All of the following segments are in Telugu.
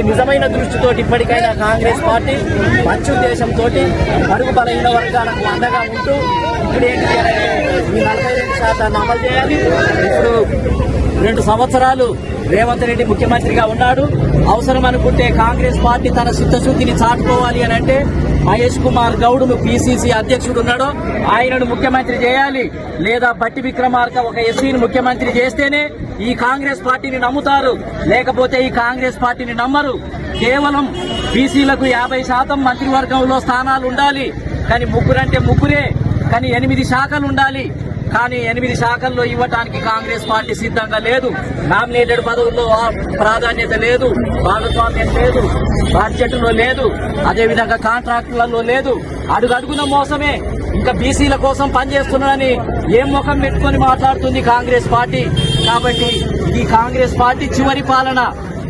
ఇది నిజమైన దృష్టితోటి ఇప్పటికైనా కాంగ్రెస్ పార్టీ మంచి ఉద్దేశంతో అడుగు బలహీన వర్గాలకు అండగా ఉంటూ ఇప్పుడు ఏంటి అంటే ఈ నలభై రెండు శాతాన్ని అమలు చేయాలి. ఇప్పుడు రెండు సంవత్సరాలు రేవంత్ రెడ్డి ముఖ్యమంత్రిగా ఉన్నాడు. అవసరం అనుకుంటే కాంగ్రెస్ పార్టీ తన చిత్తశుద్ధిని చాటుకోవాలి అని అంటే మహేష్ కుమార్ గౌడ్ను పిసిసి అధ్యక్షుడు ఉన్నాడో. ఆయనను ముఖ్యమంత్రి చేయాలి. లేదా బట్టి విక్రమార్క ఒక ఎస్సీని ముఖ్యమంత్రి చేస్తేనే ఈ కాంగ్రెస్ పార్టీని నమ్ముతారు. లేకపోతే ఈ కాంగ్రెస్ పార్టీని నమ్మరు. కేవలం బీసీలకు యాభై శాతం మంత్రివర్గంలో స్థానాలు ఉండాలి. కానీ ముగ్గురంటే ముగ్గురే. కానీ ఎనిమిది శాఖలు ఉండాలి. కానీ ఎనిమిది శాఖల్లో ఇవ్వటానికి కాంగ్రెస్ పార్టీ సిద్ధంగా లేదు. నామినేటెడ్ పదవుల్లో ప్రాధాన్యత లేదు. భాగస్వామ్యం లేదు. బడ్జెట్లో లేదు. అదేవిధంగా కాంట్రాక్టులలో లేదు. అడుగడుగున మోసమే. ఇంకా బీసీల కోసం పనిచేస్తున్నారని ఏం ముఖం పెట్టుకొని మాట్లాడుతుంది కాంగ్రెస్ పార్టీ. కాబట్టి ఈ కాంగ్రెస్ పార్టీ చివరి పాలన.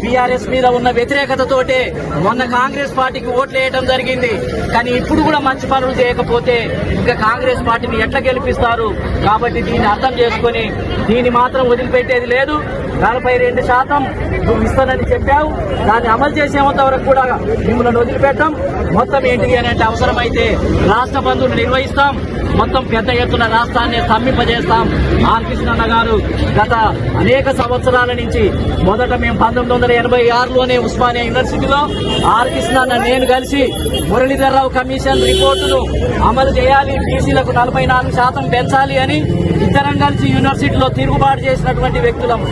బీఆర్ఎస్ మీద ఉన్న వ్యతిరేకతతోటే మొన్న కాంగ్రెస్ పార్టీకి ఓట్లు వేయడం జరిగింది. కానీ ఇప్పుడు కూడా మంచి పనులు చేయకపోతే ఇంకా కాంగ్రెస్ పార్టీని ఎట్లా గెలిపిస్తారు? కాబట్టి దీన్ని అర్థం చేసుకొని దీన్ని మాత్రం వదిలిపెట్టేది లేదు. నలభై రెండు శాతం నువ్వు ఇస్తానని చెప్పావు. దాన్ని అమలు చేసేంత వరకు కూడా మిమ్మల్ని వదిలిపెట్టాం. మొత్తం ఏంటి అని అంటే అవసరమైతే రాష్ట్ర బంధువులు నిర్వహిస్తాం. మొత్తం పెద్ద ఎత్తున రాష్ట్రాన్ని స్తంభింపజేస్తాం. ఆర్ కృష్ణన్న గారు గత అనేక సంవత్సరాల నుంచి మొదట మేము పంతొమ్మిది వందల ఎనభై ఆరులోనే ఉస్మానియా యూనివర్సిటీలో ఆర్ కృష్ణ నేను కలిసి మురళీధర్రావు కమిషన్ రిపోర్టును అమలు చేయాలి. బీసీలకు నలభై నాలుగు శాతం పెంచాలి అని ఇద్దరం కలిసి యూనివర్సిటీలో తిరుగుబాటు చేసినటువంటి వ్యక్తులం.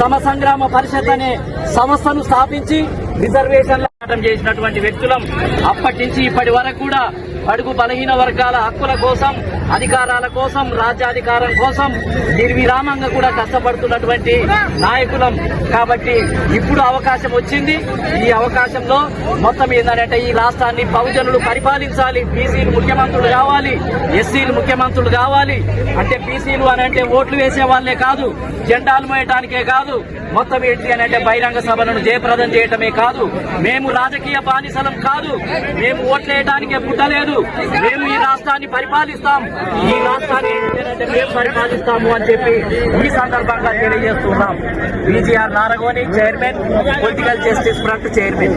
సమసంగ్రామ పరిషత్ అనే సంస్థను స్థాపించి రిజర్వేషన్ల చేసినటువంటి వ్యక్తులం. అప్పటి నుంచి ఇప్పటి వరకు కూడా అడుగు బలహీన వర్గాల హక్కుల కోసం అధికారాల కోసం రాజ్యాధికారం కోసం నిర్విరామంగా కూడా కష్టపడుతున్నటువంటి నాయకులం. కాబట్టి ఇప్పుడు అవకాశం వచ్చింది. ఈ అవకాశంలో మొత్తం ఏంటంటే ఈ రాష్ట్రాన్ని బహుజనులు పరిపాలించాలి. బీసీలు ముఖ్యమంత్రులు కావాలి. ఎస్సీలు ముఖ్యమంత్రులు కావాలి. అంటే బీసీలు అని అంటే ఓట్లు వేసే వాళ్ళే కాదు. జెండాలు మోయటానికే కాదు. మొత్తం ఏంటి అని అంటే బహిరంగ సభలను జయప్రదం చేయటమే కాదు. మేము రాజకీయ బానిసలం కాదు. మేము ఓట్లేయడానికే పుట్టలేదు. మేము ఈ రాష్ట్రాన్ని పరిపాలిస్తాం. ఈ రాష్ట్రాన్ని మేము పరిపాలిస్తాము అని చెప్పి ఈ సందర్భంగా తెలియజేస్తున్నాం. BGR Naragoni chairman political justice front chairman.